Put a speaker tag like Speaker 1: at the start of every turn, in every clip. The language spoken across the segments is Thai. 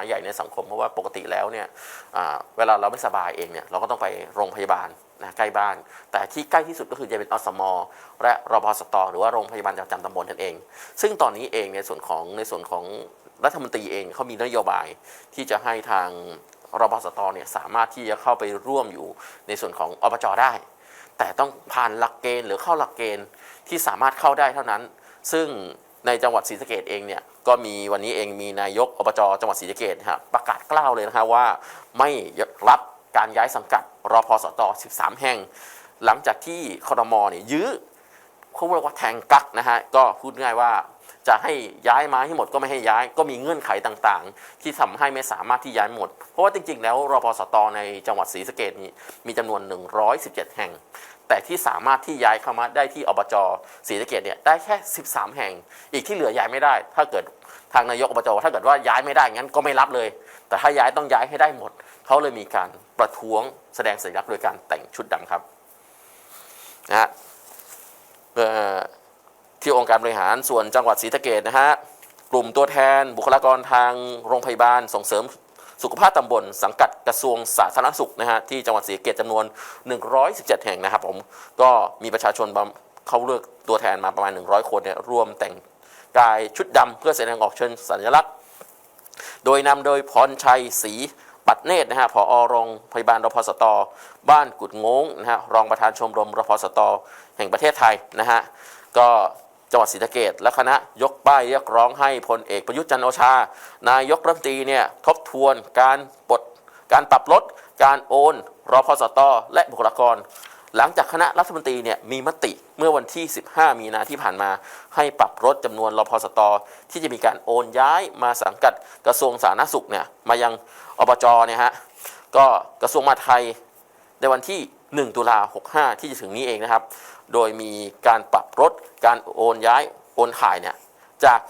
Speaker 1: าใหญ่ในสังคมเพราะว่าปกติแล้วเนี่ยเวลาเราไม่สบายเองเนี่ยเราก็ต้องไปโรงพยาบาลนะใกล้บ้าน แต่ที่ใกล้ที่สุดก็คือจะเป็นอสมและรพสตหรือว่าโรงพยาบาลประจำตำบลนั่นเอง ซึ่งตอนนี้เองในส่วนของในส่วนของรัฐมนตรีเองเขามีนโยบายที่จะให้ทางรพสตเนี่ยสามารถที่จะเข้าไปร่วมอยู่ในส่วนของอบจได้ แต่ต้องผ่านหลักเกณฑ์หรือเข้าหลักเกณฑ์ที่สามารถเข้าได้เท่านั้น ซึ่งในจังหวัดศรีสะเกดเองเนี่ย ก็มีวันนี้เองมีนายกอบจจังหวัดศรีสะเกดนะครับประกาศกล้าวเลยนะครับว่าไม่รับการย้ายสังกัดรอพอสต 13 แห่ง หลังจากที่คอรมอเนี่ยยื้อเขาเรียกว่าแทงกักนะฮะก็พูดง่ายว่าจะให้ย้ายมาให้หมดก็ไม่ให้ย้ายก็มีเงื่อนไขต่างๆ ที่ทำให้ไม่สามารถที่ย้ายหมด เพราะว่าจริงๆ แล้วรพสตในจังหวัดศรีสะเกดมีมีจำนวน 117 แห่ง แต่ที่สามารถที่ย้ายเข้ามาได้ที่อบจศรีสะเกดเนี่ยได้แค่ 13 แห่ง อีกที่เหลือย้ายไม่ได้ ถ้าเกิดทางนายกอบจถ้าเกิดว่าย้ายไม่ได้งั้นก็ไม่รับเลย แต่ถ้าย้ายต้องย้ายให้ได้หมด เขาเลยมีการประท้วงแสดงสัญลักษณ์โดยการแต่งชุดดำครับนะฮะที่องค์การบริหารส่วนจังหวัดศรีสะเกดนะฮะกลุ่มตัวแทนบุคลากรทางโรงพยาบาลส่งเสริม สุขภาพตำบลสังกัดกระทรวงสาธารณสุขนะฮะที่จังหวัดศรีเกษจำนวน 117 แห่งนะครับผมก็มีประชาชนเขาเลือกตัวแทนมาประมาณ 100 คนเนี่ยรวมแต่งกายชุดดำเพื่อแสดงออกเชิญสัญลักษณ์ โดยนำโดยพรชัยศรีปัดเนตรนะฮะผอโรงพยาบาลรพสต บ้านกุดงงนะฮะรองประธานชมรมรพสต แห่งประเทศไทยนะฮะก็ จังหวัดศรีสะเกดและคณะยกป้ายเรียกร้องให้พลเอกประยุทธ์จันโอชา นายกรัฐมนตรีเนี่ยทบทวนการปลดการปรับลด การโอนรอพสตและบุคลากร หลังจากคณะรัฐมนตรีเนี่ยมีมติเมื่อวันที่ 15 มีนาที่ผ่านมา ให้ปรับลดจำนวนรอพสตที่จะมีการโอนย้ายมาสังกัดกระทรวงสาธารณสุขเนี่ยมายังอบจเนี่ยฮะก็กระทรวงมหาดไทยในวันที่ 1 ตุลา65 ที่จะถึงนี้เองนะครับ โดยมีการปรับลดการโอนย้ายโอนถ่ายเนี่ยจาก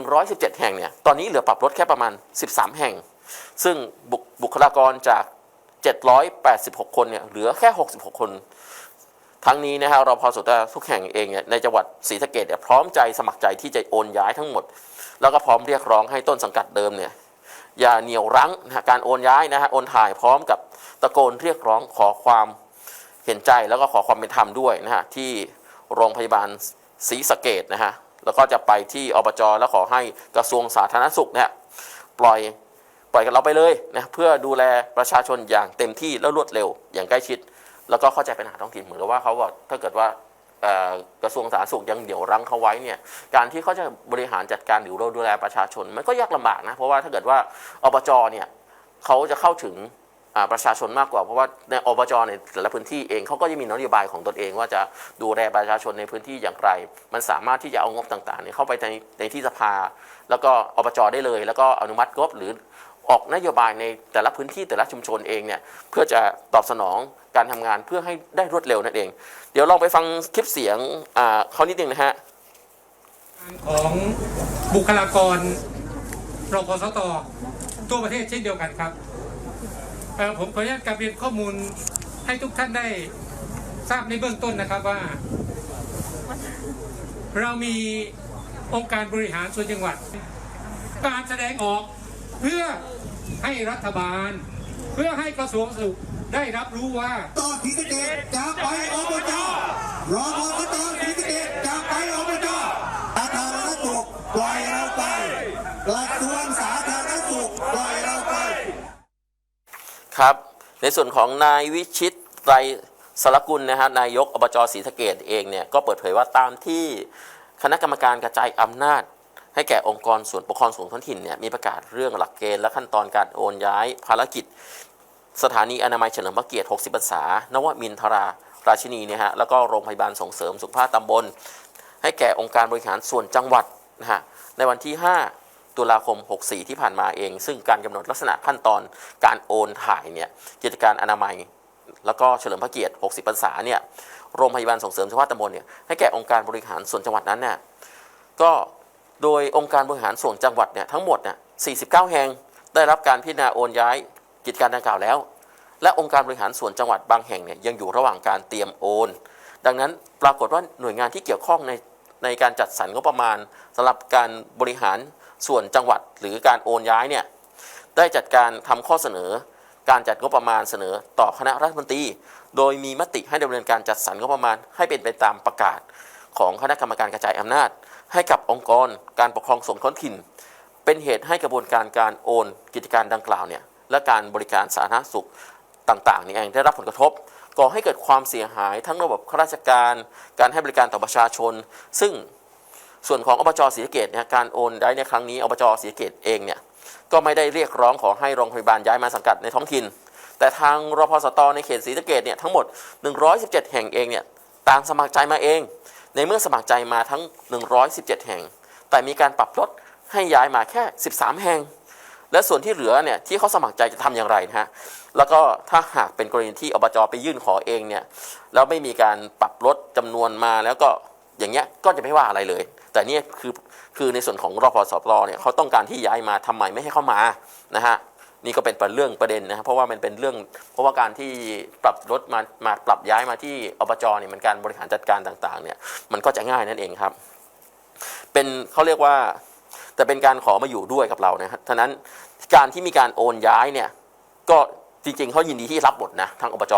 Speaker 1: 117 แห่งเนี่ย ตอนนี้เหลือปรับลดแค่ประมาณ 13 แห่ง ซึ่งบุคบุคลากรจาก 786 คนเนี่ยเหลือแค่ 66 คน ทั้งนี้นะฮะเราพอสุดทุกแห่งเองเนี่ยในจังหวัดศรีสะเกดเนี่ยพร้อมใจสมัครใจที่จะโอนย้ายทั้งหมด แล้วก็พร้อมเรียกร้องให้ต้นสังกัดเดิมเนี่ยอย่าเหนี่ยวรั้งนะการโอนย้ายนะฮะโอนถ่ายพร้อมกับตะโกนเรียกร้องขอความ เห็นใจแล้วก็ขอความเป็นธรรมด้วยนะฮะที่โรงพยาบาลศรีสะเกดนะฮะแล้วก็จะไปที่อบจแล้วขอให้กระทรวงสาธารณสุขเนี่ยปล่อยปล่อยกับเราไปเลยนะเพื่อดูแลประชาชนอย่างเต็มที่และรวดเร็วอย่างใกล้ชิด แล้วก็เข้าใจปัญหาท้องถิ่นเหมือนกับว่าเขาบอกถ้าเกิดว่ากระทรวงสาธารณสุขยังเดี่ยวรั้งเขาไว้เนี่ยการที่เขาจะบริหารจัดการหรือดูแลประชาชน มันก็ยากลำบากนะเพราะว่าถ้าเกิดว่าอบจเนี่ยเขาจะเข้าถึง ประชาชนมากกว่าเพราะว่าในอบจในแต่ละพื้นที่เองเขาก็จะมีนโยบายของตนเอง ว่าจะดูแลประชาชนในพื้นที่อย่างไร มันสามารถที่จะเอางบต่างๆเนี่ยเข้าไปในในที่สภา แล้วก็อบจได้เลย แล้วก็อนุมัติงบหรือออกนโยบายในแต่ละพื้นที่แต่ละชุมชนเองเนี่ยเพื่อจะตอบสนองการทำงานเพื่อให้ได้รวดเร็วนั่นเอง เดี๋ยวลองไปฟังคลิปเสียงเขานิดนึงนะฮะ
Speaker 2: ของบุคลากรรพสตทั่วประเทศเช่นเดียวกันครับ ผมขออนุญาตกลับเรียนข้อมูลให้ทุกท่านได้ทราบในเบื้องต้นนะครับว่า เรามีองค์การบริหารส่วนจังหวัด การแสดงออกเพื่อให้รัฐบาล เพื่อให้กระทรวงสุขได้รับรู้ว่า
Speaker 3: ต่อศรีสะเกดจะไปอบจรอพอก็ต่อศรีสะเกดจะไปอบจสาธารณสุขปล่อยเราไปกระทรวงสาธารณสุขปล่อยเราไป
Speaker 1: ครับ ในส่วนของนายวิชิตไตรสารกุลนะฮะนายกอบจศรีสะเกดเองเนี่ยก็เปิดเผยว่าตามที่คณะกรรมการกระจายอำนาจ ให้แก่องค์กรส่วนปกครองส่วนท้องถิ่นเนี่ยมีประกาศเรื่องหลักเกณฑ์และขั้นตอนการโอนย้ายภารกิจ สถานีอนามัยเฉลิมพระเกียรติ 60 พรรษานวมินทราราชินีเนี่ยฮะแล้วก็โรงพยาบาลส่งเสริมสุขภาพตำบล ให้แก่องค์การบริหารส่วนจังหวัดนะฮะในวันที่ 5 ตุลาคม 64 ที่ผ่านมาเอง ซึ่งการกำหนดลักษณะขั้นตอนการโอนถ่ายเนี่ยกิจการอนามัย แล้วก็เฉลิมพระเกียรติ 60 พรรษาเนี่ยโรงพยาบาลส่งเสริมสุขภาพตำบลเนี่ยให้แก่องค์การบริหารส่วนจังหวัดนั้นเนี่ยก็โดยองค์การบริหารส่วนจังหวัดเนี่ยทั้งหมดเนี่ย 49 แห่งได้รับการพิจารณาโอนย้ายกิจการดังกล่าวแล้ว และองค์การบริหารส่วนจังหวัดบางแห่งเนี่ยยังอยู่ระหว่างการเตรียมโอน ดังนั้นปรากฏว่าหน่วยงานที่เกี่ยวข้องในในการจัดสรรงบประมาณสำหรับการบริหาร ส่วนจังหวัดหรือการโอนย้ายเนี่ยได้จัดการทำข้อเสนอ การจัดงบประมาณเสนอต่อคณะรัฐมนตรี โดยมีมติให้ดำเนินการจัดสรรงบประมาณให้เป็นไปตามประกาศ ของคณะกรรมการกระจายอำนาจ ให้กับองค์กร การปกครองส่วนท้องถิ่น เป็นเหตุให้กระบวนการการโอนกิจการดังกล่าวเนี่ยและการบริการสาธารณสุขต่างๆนี่เองได้รับผลกระทบก่อให้เกิดความเสียหายทั้งระบบข้าราชการ การให้บริการต่อประชาชน ซึ่ง ส่วนของอบจศรีสะเกดเนี่ยการโอนได้ในครั้งนี้อบจศรีสะเกดเองเนี่ยก็ไม่ได้เรียกร้องขอให้โรงพยาบาลย้ายมาสังกัดในท้องถิ่น แต่ทางรพสตในเขตศรีสะเกดเนี่ยทั้งหมด 117 แห่งเองเนี่ยต่างสมัครใจมาเอง ในเมื่อสมัครใจมาทั้ง 117 แห่ง แต่มีการปรับลดให้ย้ายมาแค่ 13 แห่ง และส่วนที่เหลือเนี่ยที่เขาสมัครใจจะทำอย่างไรนะฮะแล้วก็ถ้าหากเป็นกรณีที่อบจไปยื่นขอเองเนี่ยแล้วไม่มีการปรับลดจำนวนมาแล้วก็อย่างเงี้ยก็จะไม่ว่าอะไรเลย แต่เนี่ยคือคือในส่วนของรอพสตเนี่ยเขาต้องการที่ย้ายมาทำไมไม่ให้เข้ามานะฮะนี่ก็เป็นประเรื่องประเด็นนะครับเพราะว่ามันเป็นเรื่อง เพราะว่าการที่ปรับลดมามาปรับย้ายมาที่อบจเนี่ยมันการบริหารจัดการต่างๆเนี่ยมันก็จะง่ายนั่นเองครับ เป็นเขาเรียกว่าแต่เป็นการขอมาอยู่ด้วยกับเรานะครับฉะนั้นการที่มีการโอนย้ายเนี่ยก็จริงๆเขายินดีที่รับบทนะทางอบจ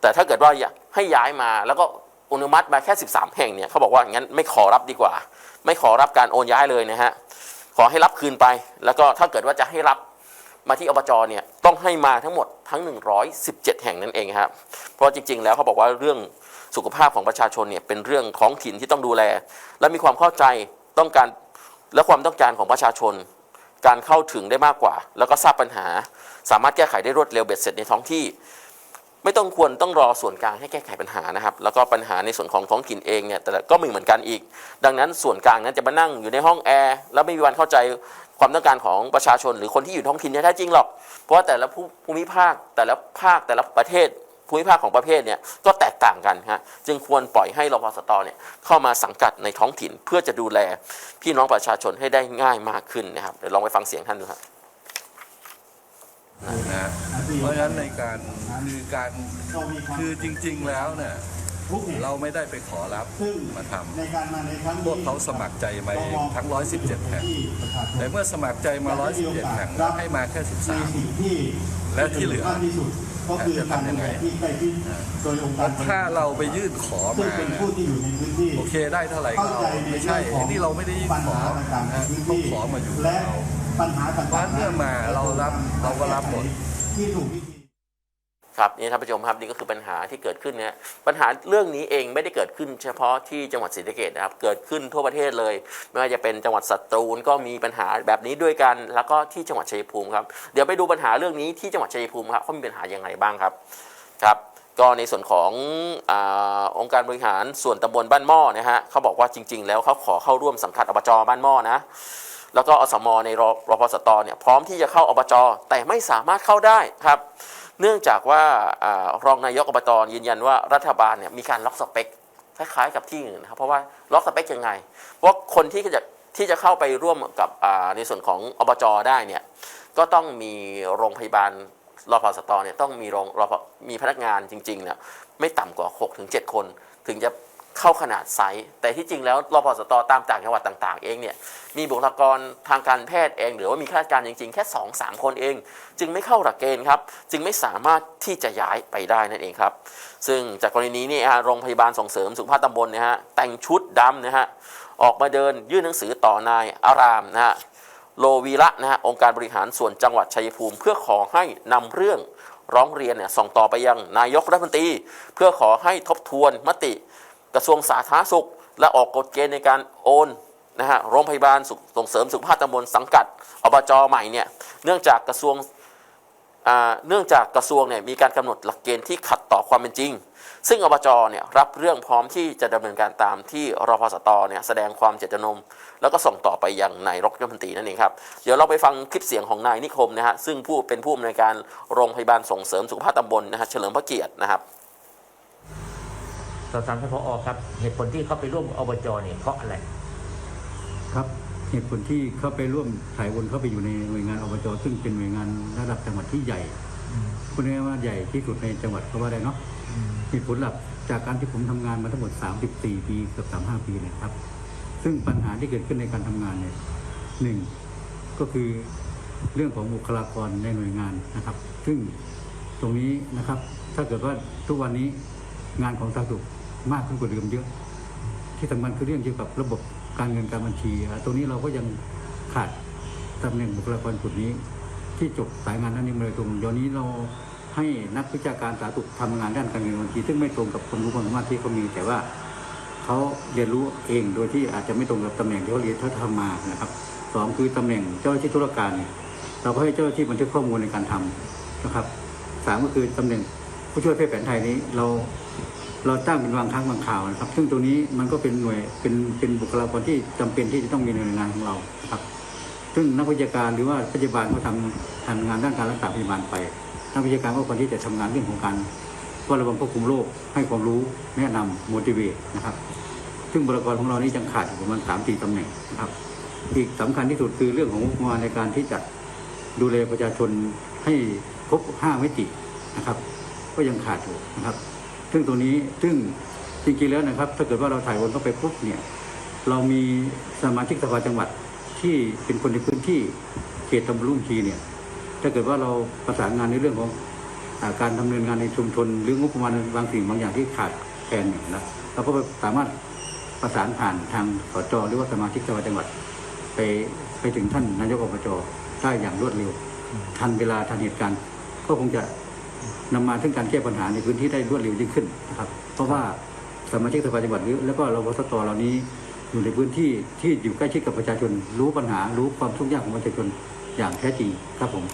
Speaker 1: แต่ถ้าเกิดว่าให้ย้ายมาแล้วก็ อนุมัติมาแค่ 13 แห่งเนี่ยเขาบอกว่างั้นไม่ขอรับดีกว่า ไม่ขอรับการโอนย้ายเลยนะฮะขอให้รับคืนไป แล้วก็ถ้าเกิดว่าจะให้รับมาที่อบจเนี่ยต้องให้มาทั้งหมดทั้ง 117 แห่งนั่นเองครับเพราะจริง ๆ แล้วเขาบอกว่าเรื่องสุขภาพของประชาชนเนี่ยเป็นเรื่องของถิ่นที่ต้องดูแล และมีความเข้าใจต้องการและความต้องการของประชาชน การเข้าถึงได้มากกว่า แล้วก็ทราบปัญหา สามารถแก้ไขได้รวดเร็วเบ็ดเสร็จในท้องที่ ไม่ต้องควรต้องรอส่วนกลางให้แก้ไขปัญหานะครับ แล้วก็ปัญหาในส่วนของท้องถิ่นเองเนี่ยแต่ละก็มีเหมือนกันอีก ดังนั้นส่วนกลางนั้นจะมานั่งอยู่ในห้องแอร์แล้วไม่มีวันเข้าใจความต้องการของประชาชน หรือคนที่อยู่ท้องถิ่นแท้จริงหรอก เพราะว่าแต่ละภูภูมิภาคแต่ละภาคแต่ละประเทศภูมิภาคของประเทศเนี่ยก็แตกต่างกันฮะจึงควรปล่อยให้รพสตเนี่ยเข้ามาสังกัดในท้องถิ่นเพื่อจะดูแลพี่น้องประชาชนให้ได้ง่ายมากขึ้นนะครับเดี๋ยวลองไปฟังเสียงท่านดูครับ
Speaker 4: นะเพราะฉะนั้นในการคือการคือจริง ๆแล้วเนี่ยเราไม่ได้ไปขอรับมาทำ
Speaker 3: ในการมาในครั้งนี้
Speaker 4: พวกเขาสมัครใจมาเองทั้ง 117 แห่ง แต่เมื่อสมัครใจมา 117 แห่งแล้วให้มาแค่
Speaker 3: มีสิ่งที่
Speaker 4: และที่เหลือ
Speaker 3: มากที่สุดก็คือการดูแลที่ใกล้ชิดโดยองค์การ
Speaker 4: 13ถ้าเราไปยื่นขอ
Speaker 3: ซึ่ง
Speaker 4: มา
Speaker 3: เป็น
Speaker 4: เนี่ย
Speaker 3: ผู้ที่อยู่ในพื้นที่
Speaker 4: โอเคได้เท่าไหร่ก็
Speaker 3: เข้า
Speaker 4: เอา
Speaker 3: ใจใน
Speaker 4: ไม่
Speaker 3: เรื่
Speaker 4: ใช่
Speaker 3: องของ
Speaker 4: นี่เราไม่ได้ยื่น
Speaker 3: ปัญ
Speaker 4: ขอ
Speaker 3: หาต่างๆใน
Speaker 4: นะ
Speaker 3: พื้น
Speaker 4: เขา
Speaker 3: ที่
Speaker 4: ขอมาอยู่กับ
Speaker 3: และ
Speaker 4: เรา
Speaker 3: ปัญหาต่าง
Speaker 4: เพรานั้นเมื่อมาเรารับเราก็รับหมด
Speaker 3: ที่ถูกวิธี
Speaker 1: ครับนี่ท่านผู้ชมครับนี่ก็คือปัญหาที่เกิดขึ้นเนี่ยปัญหาเรื่องนี้เองไม่ได้เกิดขึ้นเฉพาะที่จังหวัดศรีสะเกษนะครับเกิดขึ้นทั่วประเทศเลยไม่ว่าจะเป็นจังหวัดสตูลก็มีปัญหาแบบนี้ด้วยกัน แล้วก็ที่จังหวัดชัยภูมิครับเดี๋ยวไปดูปัญหาเรื่องนี้ที่จังหวัดชัยภูมิครับเขามีปัญหาอยังไงบ้างครับครับก็ในส่วนของอองค์การบริหารส่วนตำบลบ้านหม้อนะฮะเขาบอกว่าจริง ๆ แล้วเขาขอเข้าร่วมสังกัดอบจบ้านหม้อนะ แล้วก็อสมในรรพสตเนี่ยพร้อมที่จะเข้าอบจแต่ไม่สามารถเข้าได้ครับเนื่องจากว่าอรองนายกอบตยืนยันว่ารัฐบาลเนี่ยมีการล็อกสเปคคล้ายๆกับที่อื่นนะครับเพราะว่าล็อกสเปคยังไงเพราะคนที่จะที่จะเข้าไปร่วมกับในส่วนของอบจได้เนี่ยก็ต้องมีโรงพยาบาลรพสตเนี่ยต้องมีโรงรพมีพนักงานจริงๆเนี่ยไม่ต่ำกว่า6ถึง7คน ถึงจะ เข้าขนาดไซส์แต่ที่จริงแล้วรพสตตามต่างจังหวัดต่าง ๆ เองเนี่ยมีบุคลากรทางการแพทย์เอง หรือว่ามีข้าราชการจริง ๆ แค่ 2 3 คนเอง จึงไม่เข้าหลักเกณฑ์ครับ จึงไม่สามารถที่จะย้ายไปได้นั่นเองครับ ซึ่งจากกรณีนี้เนี่ยฮะโรงพยาบาลส่งเสริมสุขภาพตำบลนะฮะแต่งชุดดำนะฮะออกมาเดินยื่นหนังสือต่อนายอารามนะฮะโลวีระนะฮะองค์การบริหารส่วนจังหวัดชัยภูมิ เพื่อขอให้นำเรื่องร้องเรียนเนี่ยส่งต่อไปยังนายกรัฐมนตรี เพื่อขอให้ทบทวนมติ กระทรวงสาธารณสุข และออกกฎเกณฑ์ในการโอนนะฮะโรงพยาบาลส,ส่งเสริมสุขภาพตำบลสังกัดอบจใหม่เนี่ยเนื่องจากกระทรวงอ่าเนื่องจากกระทรวงเนี่ยมีการกำหนดหลักเกณฑ์ที่ขัดต่อความเป็นจริง ซึ่งอบจเนี่ยรับเรื่องพร้อมที่จะดำเนินการตามที่รพสตเนี่ยแสดงความเจตจำนงแล้วก็ส่งต่อไปยังนายกรัฐมนตรีนั่นเองครับ เดี๋ยวเราไปฟังคลิปเสียงของนายนิคมนะฮะซึ่งผู้เป็นผู้อำนวยการโรงพยาบาลส่งเสริมสุขภาพตำบลนะฮะเฉลิมพระเกียรตินะครับ
Speaker 5: สอบถามท่านผอครับ เหตุผลที่เข้าไปร่วมอบจเนี่ยเพราะอะไร
Speaker 6: ครับเหตุผลที่เข้าไปร่วมถ่ายวนเข้าไปอยู่ในหน่วยงานอบจซึ่งเป็นหน่วยงานระดับจังหวัดที่ใหญ่พูดง่ายๆว่าใหญ่ที่สุดในจังหวัดก็ว่าได้เนาะเหตุผลหลักจากการที่ผมทำงานมาทั้งหมด 34 ปีเกือบ35 ปีเลยครับ ซึ่งปัญหาที่เกิดขึ้นในการทำงานเนี่ยหนึ่งก็คือเรื่องของบุคลากรในหน่วยงานนะครับ ซึ่งตรงนี้นะครับ ถ้าเกิดว่าทุกวันนี้งานของสาธารณสุข มากขึ้นกว่าเดิมเยอะ ที่สำคัญคือเรื่องเกี่ยวกับระบบการเงินการบัญชี ตรงนี้เราก็ยังขาดตำแหน่งบุคลากรจุดนี้ ที่จบสายงานนั้นยังไม่ตรงเดี๋ยวนี้เราให้นักวิชาการสาธารณสุขทำงานด้านการเงินบัญชี ซึ่งไม่ตรงกับความรู้ความสามารถที่เขามีแต่ว่าเขาเรียนรู้เองโดยที่อาจจะไม่ตรงกับตำแหน่งที่เขาเรียนเขาทำมานะครับสองคือตำแหน่งเจ้าหน้าที่ธุรการเนี่ยเราก็ให้เจ้าหน้าที่บันทึกข้อมูลในการทำนะครับสามก็คือตำแหน่งผู้ช่วยแพทย์แผนไทยนี้เรา เราตั้งเป็นบางครั้งบางคราวนะครับ ซึ่งตรงนี้มันก็เป็นหน่วยเป็นเป็นบุคลากรที่จำเป็นที่จะต้องมีในหน่วยงานของเราครับ ซึ่งนักวิชาการหรือว่าพยาบาลเขาทำทำงานด้านการรักษาพยาบาลไป นักวิชาการก็ควรที่จะทำงานเรื่องของการเฝ้าระวังควบคุมโรคให้ความรู้แนะนำ motivate นะครับ ซึ่งบุคลากรของเรานี่ยังขาดอยู่ประมาณสามสี่ตำแหน่งนะครับ อีกสำคัญที่สุดคือเรื่องของงบประมาณในการที่จะดูแลประชาชนให้ครบห้ามิตินะครับ ก็ยังขาดอยู่นะครับ ซึ่งตัวนี้ซึ่งจริงๆแล้วนะครับ ถ้าเกิดว่าเราถ่ายโอนเข้าไปปุ๊บเนี่ยเรามีสมาชิกสภาจังหวัดที่เป็นคนในพื้นที่เขตตำบลลุ่มชีเนี่ยถ้าเกิดว่าเราประสานงานในเรื่องของอาการดำเนินงานในชุมชนหรืองบประมาณบางสิ่งบางอย่างที่ขาดแคลนนี่นะเราก็สามารถประสานผ่านทางสจหรือว่าสมาชิกสภาจังหวัด ไปไปถึงท่านนายกอบจได้อย่างรวดเร็ว ทันเวลาทันเหตุการณ์ก็คงจะ นำมาถึงการแก้ปัญหาในพื้นที่ได้รวดเร็วยิ่งขึ้นนะครับเพราะว่าสมาชิกสภาจังหวัดหรือแล้วก็เราวสตเหล่านี้อยู่ในพื้นที่ที่อยู่ใกล้ชิดกับประชาชน รู้ปัญหารู้ความทุกข์ยากของประชาชนอย่างแท้จริงครับผม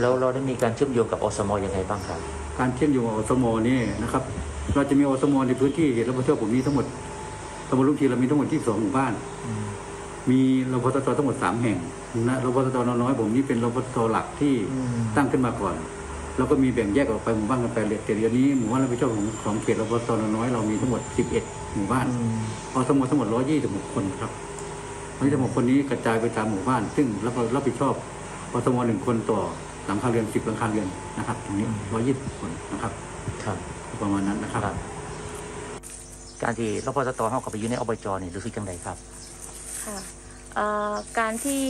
Speaker 5: แล้วเราได้มีการเชื่อมโยงกับอสมยังไงบ้างครับ
Speaker 6: การเชื่อมโยงกับอสมนี่นะครับเราจะมีอสมในพื้นที่เหตุและประเทศผมมีทั้งหมดตำบลลุกทีเรามีทั้งหมดที่สองหมู่บ้าน มีรพสตทั้งหมดสามแห่งนะรพสตน้อยๆผมนี่เป็นรพสตหลักที่
Speaker 5: อืม
Speaker 6: ตั้งขึ้นมาก่อน แล้วก็มีแบ่งแยกออกไปหมู่บ้านกันไปเลยแต่เดี๋ยวนี้หมู่บ้านรับผิดชอบของของเขตรพสตน้อยๆเรามีทั้งหมด 11 หมู่บ้านอสมทั้งหมด 126 คนครับ126คนนี้กระจายไปตามหมู่บ้าน ซึ่งรับรับผิดชอบอสมหนึ่งคนต่อหลังคาเรือน10หลังคาเรือนนะครับตรงนี้120คนนะครับ
Speaker 5: ครับ
Speaker 6: ประมาณนั้นนะครับ
Speaker 5: ครับการที่รพสตเข้ากับไปอยู่ในอบจนี่รู้สึกจังไดครับ
Speaker 7: ค่ะเอ่อการที่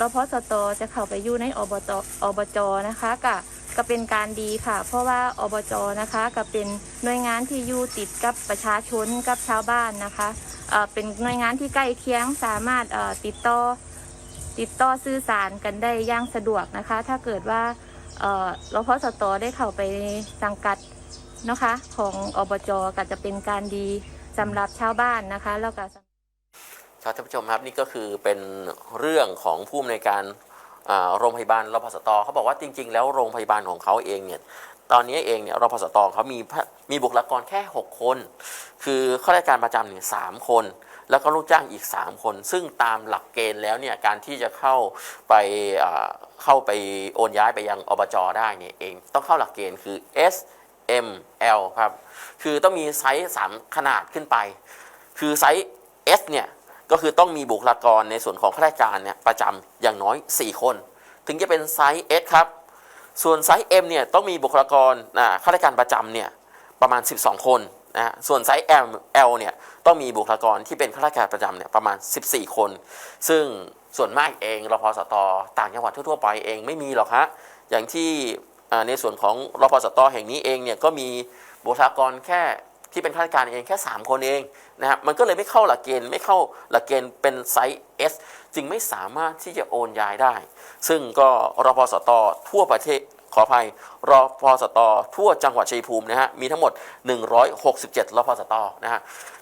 Speaker 7: รพสตจะเข้าไปอยู่ในอบตอบจนะคะก็ก็เป็นการดีค่ะ เพราะว่าอบจนะคะก็เป็นหน่วยงานที่อยู่ติดกับประชาชนกับชาวบ้านนะคะเเป็นหน่วยงานที่ใกล้เคียงสามารถติดต่อติดต่อสื่อสารกันได้อย่างสะดวกนะคะ ถ้าเกิดว่าเรพสตได้เข้าไปสังกัดนะคะ ของอบจก็จะเป็นการดีสำหรับชาวบ้านนะคะแล้วก็
Speaker 1: ครับท่านผู้ชมครับนี่ก็คือเป็นเรื่องของผู้อำนวยการโรงพยาบาลรพสตเขาบอกว่าจริง ๆ แล้วโรงพยาบาลของเขาเองเนี่ยตอนนี้เองเนี่ยรพสตเขามีมีบุคลากรแค่ 6 คน คือข้าราชการประจำเนี่ยสามคน แล้วก็ลูกจ้างอีก 3 คน ซึ่งตามหลักเกณฑ์แล้วเนี่ยการที่จะเข้าไปเข้าไปโอนย้ายไปยังอบจได้เนี่ยเองต้องเข้าหลักเกณฑ์คือ S M L ครับ คือต้องมีไซส์สามขนาดขึ้นไป คือไซส์ S เนี่ย ก็คือต้องมีบุคลากรในส่วนของข้าราชการเนี่ยประจำอย่างน้อย 4 คน ถึงจะเป็นไซส์ S ครับ ส่วนไซส์ M เนี่ยต้องมีบุคลากรอ่าข้าราชการประจำเนี่ยประมาณ 12 คนนะส่วนไซส์ M L เนี่ยต้องมีบุคลากรที่เป็นข้าราชการประจำเนี่ยประมาณ 14 คน ซึ่งส่วนมากเองรพสตต่างจังหวัดทั่วๆไปเองไม่มีหรอกฮะอย่างที่ในส่วนของรพสตแห่งนี้เองเนี่ยก็มีบุคลากรแค่ ที่เป็นข้าราชการเองแค่ 3 คนเองนะครับมันก็เลยไม่เข้าหลักเกณฑ์ไม่เข้าหลักเกณฑ์เป็นไซส์ S จึงไม่สามารถที่จะโอนย้ายได้ ซึ่งก็รพสตทั่วประเทศขออภัยรพสตทั่วจังหวัดชัยภูมินะฮะมีทั้งหมด 167รพสตนะฮะ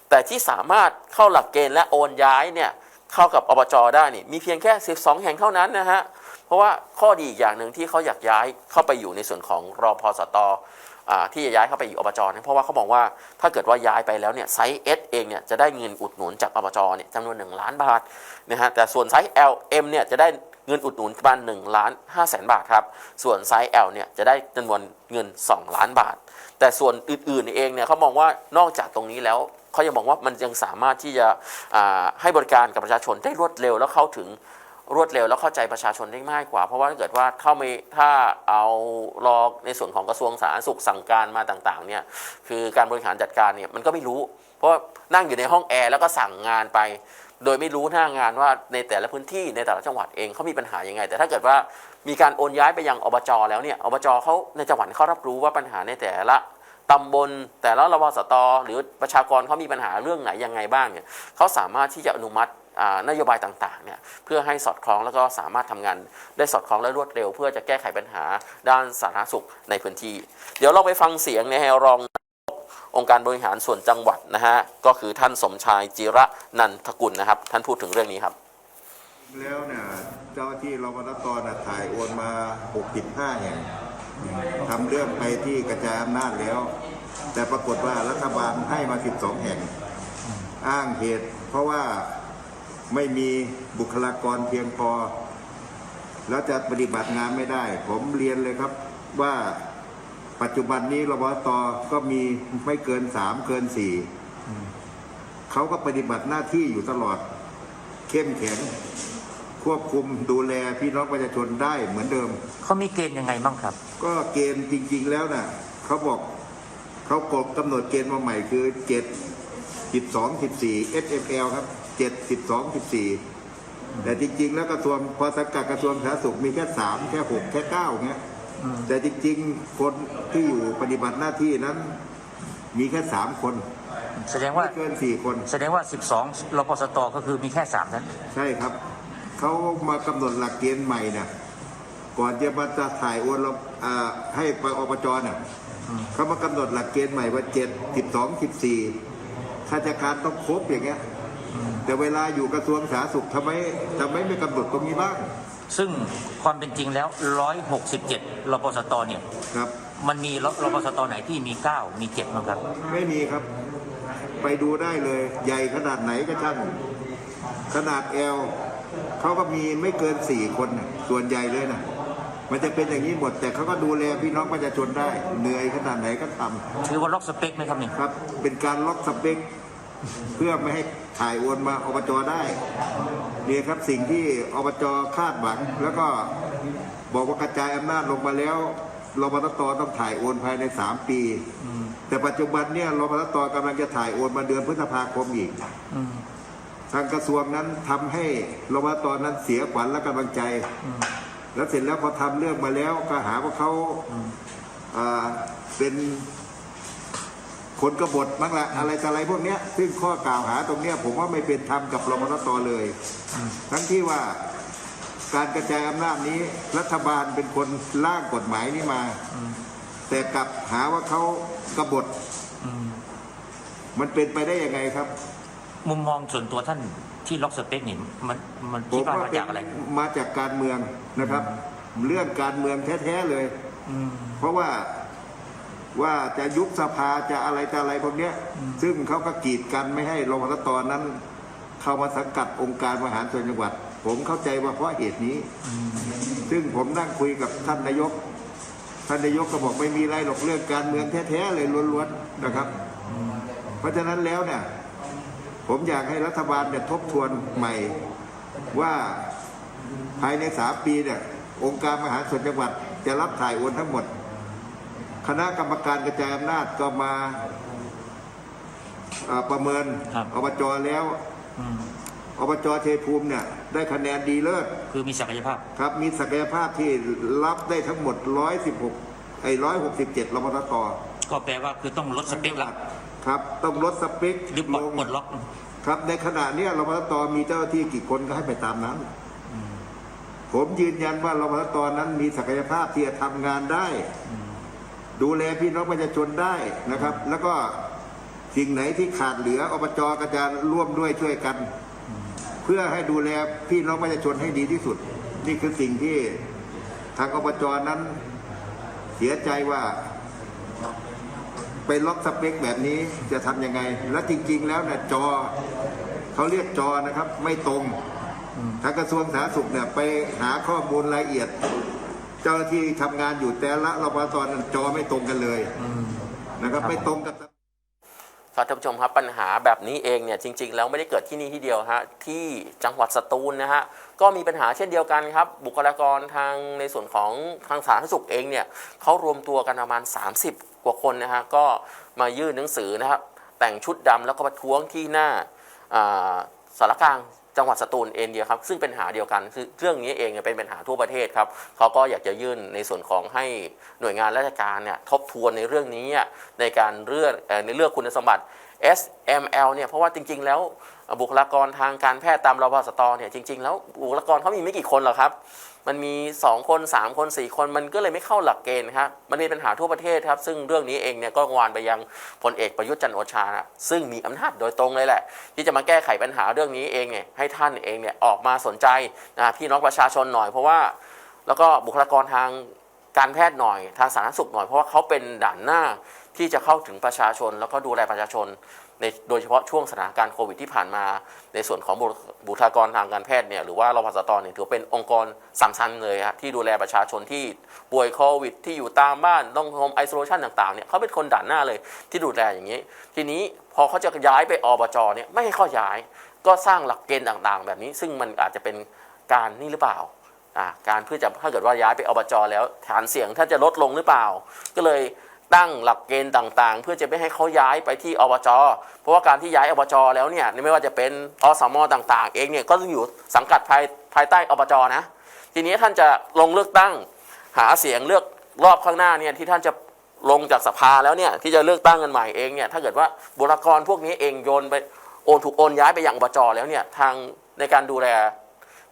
Speaker 1: แต่ที่สามารถเข้าหลักเกณฑ์และโอนย้ายเนี่ยเข้ากับอบจได้นี่มีเพียงแค่ 12 แห่งเท่านั้นนะฮะเพราะว่าข้อดีอีกอย่างหนึ่งที่เขาอยากย้ายเข้าไปอยู่ในส่วนของรอพสตอ่า ที่จะย้ายเข้าไปอยู่อบจเนี่ยเพราะว่าเขาบอกว่าถ้าเกิดว่าย้ายไปแล้วเนี่ยไซส์ S เองเนี่ยจะได้เงินอุดหนุนจากอบจเนี่ยจำนวน 1 ล้านบาทนะฮะแต่ส่วนไซส์ L M เนี่ยจะได้เงินอุดหนุนประมาณ1ล้าน5แสนบาทครับส่วนไซส์ L เนี่ยจะได้จำนวนเงิน 2 ล้านบาท แต่ส่วนอื่นๆเองเนี่ยเขามองว่านอกจากตรงนี้แล้วเขายังมองว่ามันยังสามารถที่จะให้บริการกับประชาชนได้รวดเร็วแล้วเข้าถึง รวดเร็วแล้วเข้าใจประชาชนได้ง่ายกว่า เพราะว่าถ้าเกิดว่าเข้าไม่ถ้าเอารอในส่วนของกระทรวงสาธารณสุขสั่งการมาต่างๆเนี่ยคือการบริหารจัดการเนี่ยมันก็ไม่รู้ เพราะนั่งอยู่ในห้องแอร์แล้วก็สั่งงานไป โดยไม่รู้หน้างานว่าในแต่ละพื้นที่ในแต่ละจังหวัดเองเขามีปัญหายังไง แต่ถ้าเกิดว่ามีการโอนย้ายไปยังอบจแล้วเนี่ยอบจเขาในจังหวัดเขารับรู้ว่าปัญหาในแต่ละตำบลแต่ละรพสตหรือประชากรเขามีปัญหาเรื่องไหนยังไงบ้างเนี่ยเขาสามารถที่จะอนุมัติ นโยบายต่างๆเนี่ยเพื่อให้สอดคล้องแล้วก็สามารถทำงานได้สอดคล้องและรวดเร็ว เพื่อจะแก้ไขปัญหาด้านสาธารณสุขในพื้นที่ เดี๋ยวเราไปฟังเสียงในรององค์การบริหารส่วนจังหวัดนะฮะก็คือท่านสมชายจิระนันทกุลนะครับ ท่านพูดถึงเรื่องนี้ครับ
Speaker 8: แล้วเนี่ยเจ้าที่รมนตน่ะถ่ายโอนมา 65 แห่งทำเรื่องไปที่กระจายอำนาจแล้ว แต่ปรากฏว่ารัฐบาลให้มา 12 แห่ง อ้างเหตุ เพราะว่า ไม่มีบุคลากรเพียงพอ แล้วจะปฏิบัติงานไม่ได้ ผมเรียนเลยครับว่าปัจจุบันนี้รบตก็มีไม่เกิน3เกิน4เขาก็ปฏิบัติหน้าที่อยู่ตลอด เข้มแข็งควบคุมดูแลพี่น้องประชาชนได้เหมือนเดิม
Speaker 5: เขามีเกณฑ์ยังไงบ้างครับ
Speaker 8: ก็เกณฑ์จริง ๆ แล้วน่ะเขาบอกเขากบกำหนดเกณฑ์มาใหม่คือเจ็ดสิบสองสิบสี่ SFL ครับ เจ็ดสิบสองสิบสี่แต่จริง ๆ แล้วกระทรวงพอสังกัดกระทรวงสาธารณสุขมีแค่สามแค่หกแค่เก้าเงี้ยแต่จริง ๆ คนที่อยู่ปฏิบัติหน้าที่นั้น มีแค่สามคน
Speaker 5: แสดงว่า
Speaker 8: ไม่เกินสี่คน
Speaker 5: แสดงว่า 12รพสตก็คือมีแค่3นั้น
Speaker 8: ใช่ครับ เขามากำหนดหลักเกณฑ์ใหม่เนี่ยก่อนจะมาจะถ่ายโอนเราอ่าให้ไปอบจเนี่ยเขามากำหนดหลักเกณฑ์ใหม่ว่าเจ็ดสิบสองสิบสี่ข้าราชการต้องครบอย่างเงี้ย แต่เวลาอยู่กระทรวงสาธารณสุขทำไมทำไมไม่กำหนดตรงนี้บ้าง
Speaker 5: ซึ่งความเป็นจริงแล้ว 167รพสตเนี่ย
Speaker 8: ครับ
Speaker 5: มันมีรรพสตไหนที่มี 9 มี7บ้างครับ
Speaker 8: ไม่มีครับ ไปดูได้เลย ใหญ่ขนาดไหนก็ช่างขนาดแอลเขาก็มีไม่เกินสี่คนน่ะส่วนใหญ่เลยนะมันจะเป็นอย่างนี้หมด แต่เขาก็ดูแลพี่น้องประชาชนได้ เหนื่อยขนาดไหนก็ทำ
Speaker 5: ถือว่าล็อกสเปคไหมครับเนี่ย
Speaker 8: ครับ เป็นการล็อกสเปค เพื่อไม่ให้ถ่ายโอนมาอบจได้นี่ครับสิ่งที่อบจคาดหวัง แล้วก็บอกว่ากระจายอำนาจลงมาแล้วรปตตต้องถ่ายโอนภายในสามปี แต่ปัจจุบันเนี่ยรปตตกำลังจะถ่ายโอนมาเดือนพฤษภาคมอีกทางกระทรวงนั้นทำให้รปตนั้นเสียขวัญและกำลังใจ แล้วเสร็จแล้วพอทำเรื่องมาแล้วก็หาว่าเขาเป็น คนกบฏบ้างละอะไรต่ออะไรพวกเนี้ย ซึ่งข้อกล่าวหาตรงเนี้ย ผมว่าไม่เป็นธรรมกับรมตเลย ทั้งที่ว่าการกระจายอำนาจนี้ รัฐบาลเป็นคนร่างกฎหมายนี้มา แต่กลับหาว่าเขากบฏมันเป็นไปได้ยังไงครับ
Speaker 5: มุมมองส่วนตัวท่านที่ล็อกสเปคนี่มันมัน
Speaker 8: ผ
Speaker 5: คิด
Speaker 8: ม
Speaker 5: ว่า
Speaker 8: ว่า
Speaker 5: มา
Speaker 8: เป็น
Speaker 5: จากอะไร
Speaker 8: มาจากการเมืองนะครับ เรื่องการเมืองแท้ๆเลยเพราะว่า ว่าจะยุบสภาจะอะไรจะอะไรพวกเนี้ย ซึ่งเขาก็กีดกันไม่ให้รมตนั้น เข้ามาสังกัดองค์การบริหารส่วนจังหวัด ผมเข้าใจว่าเพราะเหตุนี้ ซึ่งผมนั่งคุยกับท่านนายก ท่านนายกก็บอกไม่มีอะไรหรอกเรื่องการเมืองแท้ๆเลยล้วนๆนะครับ เพราะฉะนั้นแล้วเนี่ยผมอยากให้รัฐบาลเนี่ยทบทวนใหม่ว่าภายในสามปีเนี่ยองค์การมหาส่วนจังหวัดจะรับถ่ายโอนทั้งหมดค ณะกรรมการกระจายอำนาจก็มาอ่าประเมิน
Speaker 5: ครับ
Speaker 8: อบจแล้ว
Speaker 5: อืม
Speaker 8: อบจเทภูมิเนี่ยได้คะแนนดีเลิศ
Speaker 5: คือมีศักยภาพ
Speaker 8: ครับ มีศักยภาพที่รับได้ทั้งหมด 116ไอ้167รมต
Speaker 5: ก็แปลว่าคือต้องลดสเปคละ
Speaker 8: ครับ ต้องลดสเปค
Speaker 5: หรือปลด
Speaker 8: ลง
Speaker 5: ปลดล็อก
Speaker 8: ครับในขณะเนี้ยรพตมีเจ้าหน้าที่กี่คนก็ให้ไปตามนั้น ผมยืนยันว่ารพตนั้นมีศักยภาพที่จะทำงานได้ ดูแลพี่น้องประชาชนได้นะครับ แล้วก็สิ่งไหนที่ขาดเหลืออบจก็จะร่วมด้วยช่วยกัน เพื่อให้ดูแลพี่น้องประชาชนให้ดีที่สุด นี่คือสิ่งที่ทางอบจนั้นเสียใจว่าไปล็อกสเปคแบบนี้จะทำยังไง และจริง ๆ แล้วเนี่ยจอเขาเรียกจอนะครับ ไม่ตรงทางกระทรวงสาธารณสุขเนี่ยไปหาข้อมูลรายละเอียด เจ้าหน้าที่ทำงานอยู่แต่ละรปภนั้นจอไม่ตรงกันเลยนะครับไม่ตรงกับ
Speaker 1: ครับท่านผู้ชมครับปัญหาแบบนี้เองเนี่ยจริง ๆ แล้วไม่ได้เกิดที่นี่ที่เดียวฮะที่จังหวัดสตูลนะฮะก็มีปัญหาเช่นเดียวกันครับ บุคลากรทางในส่วนของทางสาธารณสุขเองเนี่ยเขารวมตัวกันประมาณ 30 กว่าคนนะฮะก็มายื่นหนังสือนะครับแต่งชุดดำแล้วก็ประท้วงที่หน้าอ่าสารกลาง จังหวัดสตูลเองเดียวครับซึ่งเป็นปัญหาเดียวกันคือเรื่องนี้เองเนี่ยเป็นปัญหาทั่วประเทศครับเขาก็อยากจะยื่นในส่วนของให้หน่วยงานราชการเนี่ยทบทวนในเรื่องนี้ในการเลือกในเลือกคุณสมบัติ SML เนี่ยเพราะว่าจริง ๆ แล้วบุคลากรทางการแพทย์ตามรพสตเนี่ยจริง ๆ แล้วบุคลากรเขามีไม่กี่คนหรอกครับ มันมี 2 คน 3 คน 4 คนมันก็เลยไม่เข้าหลักเกณฑ์ครับมันเป็นปัญหาทั่วประเทศครับ ซึ่งเรื่องนี้เองเนี่ยก็วานไปยังพลเอกประยุทธ์จันโอชานะซึ่งมีอำนาจโดยตรงเลยแหละ ที่จะมาแก้ไขปัญหาเรื่องนี้เองเนี่ยให้ท่านเองเนี่ยออกมาสนใจนะพี่น้องประชาชนหน่อยเพราะว่า แล้วก็บุคลากรทางการแพทย์หน่อยทางสาธารณสุขหน่อยเพราะว่าเขาเป็นด่านหน้าที่จะเข้าถึงประชาชน แล้วก็ดูแลประชาชน ในโดยเฉพาะช่วงสถานการณ์โควิดที่ผ่านมา ในส่วนของบุคลากรทางการแพทย์เนี่ยหรือว่ารพสตเนี่ยถือเป็นองค์กรสำคัญเลยฮะที่ดูแลประชาชนที่ป่วยโควิด ที่อยู่ตามบ้านต้องโฮมไอโซเลชันต่างๆเนี่ยเขาเป็นคนด่านหน้าเลยที่ดูแลอย่างนี้ ทีนี้พอเขาจะย้ายไปอบจเนี่ยไม่ให้เขาย้าย ก็สร้างหลักเกณฑ์ต่างๆ แบบนี้ ซึ่งมันอาจจะเป็นการนี่หรือเปล่าอ่าการเพื่อจะถ้าเกิดว่าย้ายไปอบจแล้วฐานเสียงท่านจะลดลงหรือเปล่า ก็เลย ตั้งหลักเกณฑ์ต่างๆ เพื่อจะไม่ให้เขาย้ายไปที่อบจ เพราะว่าการที่ย้ายอบจ แล้วเนี่ยไม่ว่าจะเป็นอสมต่าง ๆ เองเนี่ยก็ต้องอยู่สังกัดภายภายใต้อบจนะ ทีนี้ท่านจะลงเลือกตั้งหาเสียงเลือกรอบข้างหน้าเนี่ยที่ท่านจะลงจากสภาแล้วเนี่ยที่จะเลือกตั้งกันใหม่เองเนี่ยถ้าเกิดว่าบุคลากรพวกนี้เองโยนไปโอนถูกโอนย้ายไปอยังอบจ แล้วเนี่ยทางในการดูแล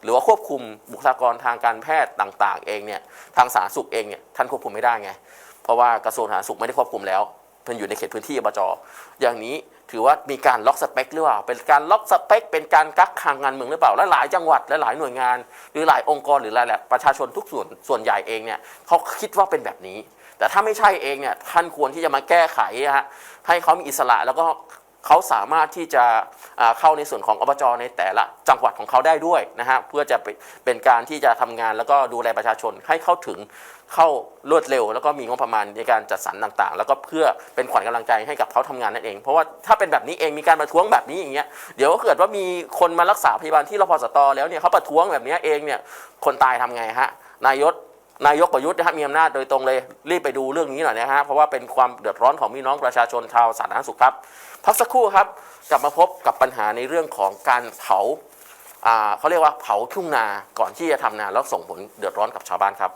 Speaker 1: หรือว่าควบคุมบุคลากรทางการแพทย์ต่าง ๆ เองเนี่ยทางสาธารณสุขเองเนี่ยท่านควบคุมไม่ได้ไง ราะว่ากระทรวงสาธารณสุขไม่ได้ควบคุมแล้วมันอยู่ในเขตพื้นที่อบจอย่างนี้ถือว่ามีการล็อกสเปคหรือเปล่า เป็นการล็อกสเปค เป็นการกักขังงานเมืองหรือเปล่า และหลายจังหวัดและหลายหน่วยงาน หรือหลายองค์กรหรือหลายประชาชนทุกส่วนส่วนใหญ่เองเนี่ยเขาคิดว่าเป็นแบบนี้ แต่ถ้าไม่ใช่เองเนี่ยท่านควรที่จะมาแก้ไขนะฮะให้เขามีอิสระแล้วก็ เขาสามารถที่จะเข้าในส่วนของอบจในแต่ละจังหวัดของเขาได้ด้วยนะฮะเพื่อจะเป็นการที่จะทำงานแล้วก็ดูแลประชาชนให้เข้าถึงเข้ารวดเร็ว แล้วก็มีงบประมาณในการจัดสรรต่างๆ แล้วก็เพื่อเป็นขวัญกำลังใจให้กับเขาทำงานนั่นเอง เพราะว่าถ้าเป็นแบบนี้เองมีการประท้วงแบบนี้อย่างเงี้ยเดี๋ยวเกิดว่ามีคนมารักษาพยาบาลที่รพสตแล้วเนี่ยเขาประท้วงแบบนี้เองเนี่ยคนตายทำไงฮะนายก นายกประยุทธ์นะครับมีอำนาจโดยตรงเลยรีบไปดูเรื่องนี้หน่อยนะฮะเพราะว่าเป็นความเดือดร้อนของพี่น้องประชาชนชาวสาธารณสุขครับพักสักครู่ครับกลับมาพบกับปัญหาในเรื่องของการเผาอ่าเขาเรียกว่าเผาทุ่งนาก่อนที่จะทำนาแล้วส่งผลเดือดร้อนกับชาวบ้านครับ